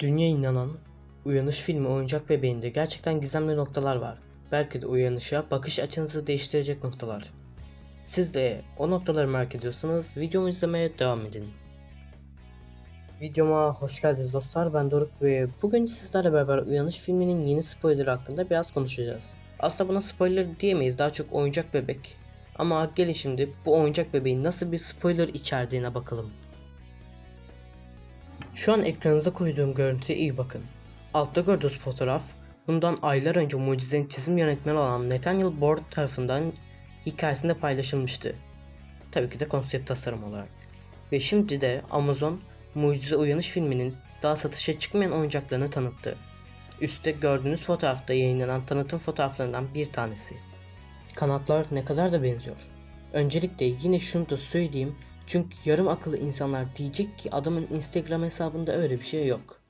Dünya inanan Uyanış filmi oyuncak bebeğinde gerçekten gizemli noktalar var. Belki de uyanışa bakış açınızı değiştirecek noktalar. Siz de o noktaları merak ediyorsanız videomu izlemeye devam edin. Videoma hoş geldiniz dostlar ben Doruk ve bugün sizlerle beraber Uyanış filminin yeni spoilerı hakkında biraz konuşacağız. Aslında buna spoiler diyemeyiz daha çok oyuncak bebek. Ama gelin şimdi bu oyuncak bebeğin nasıl bir spoiler içerdiğine bakalım. Şu an ekranınıza koyduğum görüntüye iyi bakın. Altta gördüğünüz fotoğraf bundan aylar önce Mucize'nin çizim yönetmeni olan Nathaniel Bourne tarafından hikayesinde paylaşılmıştı. Tabii ki de konsept tasarım olarak. Ve şimdi de Amazon Mucize Uyanış filminin daha satışa çıkmayan oyuncaklarını tanıttı. Üstte gördüğünüz fotoğrafta yayınlanan tanıtım fotoğraflarından bir tanesi. Kanatlar ne kadar da benziyor. Öncelikle yine şunu da söyleyeyim çünkü yarım akıllı insanlar diyecek ki adamın Instagram hesabında öyle bir şey yok.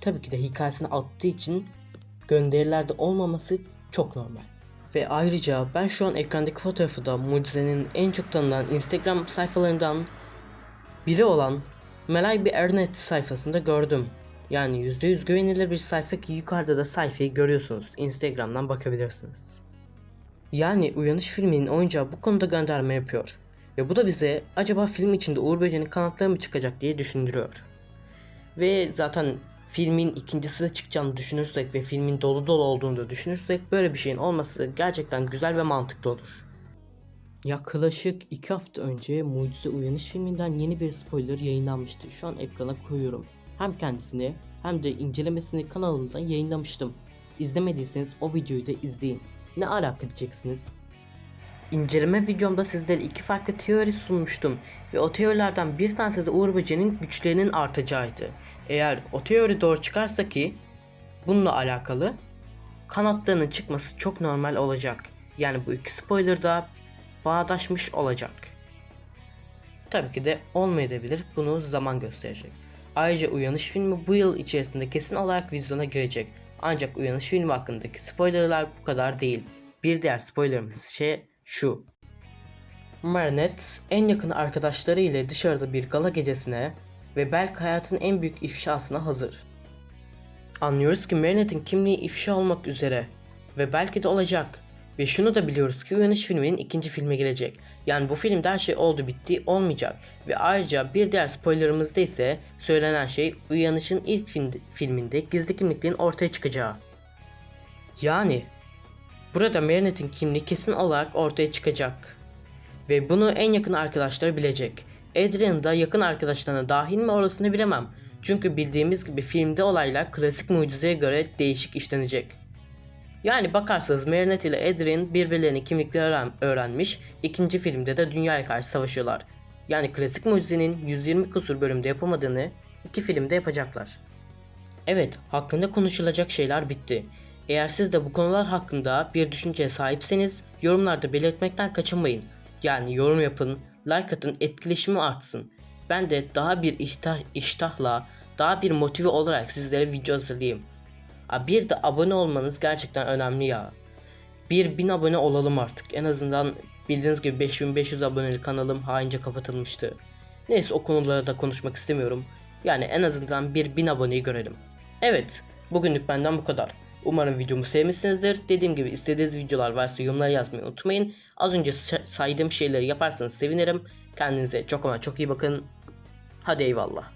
Tabii ki de hikayesini attığı için gönderilerde olmaması çok normal. Ve ayrıca ben şu an ekrandaki fotoğrafı da Mucize'nin en çok tanınan Instagram sayfalarından biri olan Melay bir Ernet sayfasında gördüm. Yani %100 güvenilir bir sayfa ki yukarıda da sayfayı görüyorsunuz. Instagram'dan bakabilirsiniz. Yani Uyanış filminin oyuncağı bu konuda gönderme yapıyor. Ve bu da bize acaba film içinde Uğur Böceği'nin kanatları mı çıkacak diye düşündürüyor. Ve zaten filmin ikincisi çıkacağını düşünürsek ve filmin dolu dolu olduğunu da düşünürsek böyle bir şeyin olması gerçekten güzel ve mantıklı olur. Yaklaşık 2 hafta önce Mucize Uyanış filminden yeni bir spoiler yayınlanmıştı. Şu an ekrana koyuyorum. Hem kendisini hem de incelemesini kanalımda yayınlamıştım. İzlemediyseniz o videoyu da izleyin. Ne alaka diyeceksiniz? İnceleme videomda sizlere iki farklı teori sunmuştum ve o teorilerden bir tanesi de Uğur Böceği'nin güçlerinin artacağıydı. Eğer o teori doğru çıkarsa ki bununla alakalı kanatlarının çıkması çok normal olacak. Yani bu iki spoiler da bağdaşmış olacak. Tabii ki de olmayabilir. Bunu zaman gösterecek. Ayrıca Uyanış filmi bu yıl içerisinde kesin olarak vizyona girecek. Ancak Uyanış filmi hakkındaki spoilerlar bu kadar değil. Bir diğer spoilerımız şey şu. Marinette en yakın arkadaşları ile dışarıda bir gala gecesine ve belki hayatın en büyük ifşasına hazır. Anlıyoruz ki Marinette'in kimliği ifşa olmak üzere ve belki de olacak. Ve şunu da biliyoruz ki Uyanış filminin ikinci filmi gelecek. Yani bu filmde her şey oldu bitti olmayacak. Ve ayrıca bir diğer spoilerımızda ise söylenen şey Uyanış'ın ilk film- filminde gizli kimliklerin ortaya çıkacağı. Yani burada Marinette'in kimliği kesin olarak ortaya çıkacak. Ve bunu en yakın arkadaşları bilecek. Adrian da yakın arkadaşlarına dahil mi orasını bilemem. Çünkü bildiğimiz gibi filmde olaylar klasik mucizeye göre değişik işlenecek. Yani bakarsanız Marinette ile Adrian birbirlerinin kimlikleri öğren- öğrenmiş, ikinci filmde de dünyaya karşı savaşıyorlar. Yani klasik mucizenin 120 kusur bölümde yapamadığını iki filmde yapacaklar. Evet, hakkında konuşulacak şeyler bitti. Eğer siz de bu konular hakkında bir düşünceye sahipseniz yorumlarda belirtmekten kaçınmayın. Yani yorum yapın, like atın, etkileşimi artsın. Ben de daha bir iştah, iştahla, daha bir motive olarak sizlere video hazırlayayım. Ha, bir de abone olmanız gerçekten önemli ya. 1000 abone olalım artık. En azından bildiğiniz gibi 5500 aboneli kanalım haince kapatılmıştı. Neyse o konulara da konuşmak istemiyorum. Yani en azından bir 1000 aboneyi görelim. Evet, bugünlük benden bu kadar. Umarım videomu sevmişsinizdir. Dediğim gibi istediğiniz videolar varsa yorumlara yazmayı unutmayın. Az önce sa- saydığım şeyleri yaparsanız sevinirim. Kendinize çok ama çok iyi bakın. Hadi eyvallah.